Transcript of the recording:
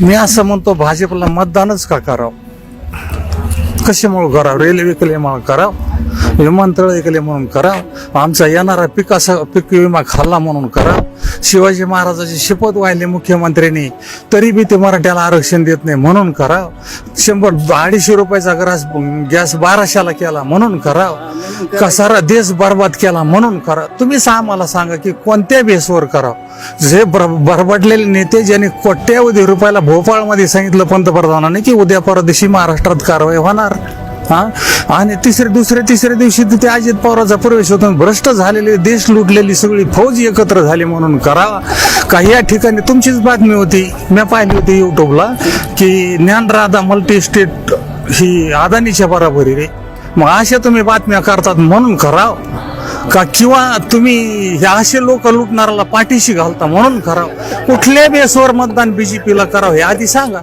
मी असं म्हणतो भाजपला मतदानच का करावं? कशामुळे करावं? रेल्वे म्हणून करावं? विमानतळ ऐकले म्हणून करावं? आमचा येणारा पिकासा पीक विमा खाल्ला म्हणून करावं? शिवाजी महाराजाची शपथ वाहिली मुख्यमंत्र्यांनी तरी बी ते मराठ्याला आरक्षण देत नाही म्हणून करावं. शंभर अडीचशे रुपयाचा ग्रास गॅस बाराशेला केला म्हणून करावं. का सारा देश बर्बाद केला म्हणून करा तुम्हीच आम्हाला सांगा की कोणत्या बेसवर करावं? जे बरबडलेले नेते ज्यांनी कोट्यावधी रुपयाला भोपाळमध्ये सांगितलं पंतप्रधानांनी की उद्या परदेशी महाराष्ट्रात कारवाई होणार. हा? आणि तिसऱ्या दुसऱ्या तिसऱ्या दिवशी तिथे अजित पवाराचा प्रवेश होतो. भ्रष्ट झालेले देश लुटलेली सगळी फौज एकत्र झाली म्हणून करावा का या ठिकाणी तुमचीच बातमी होती. मी पाहिली होती युट्यूबला की ज्ञानराधा मल्टी स्टेट ही अदानीच्या बराबरी रे. मग अशा तुम्ही बातम्या करतात म्हणून कराव का किंवा तुम्ही हे असे लोक लुटणाऱ्याला पाठीशी घालता म्हणून करावं कुठल्या बेसवर मतदान बीजेपीला करावं हे आधी सांगा.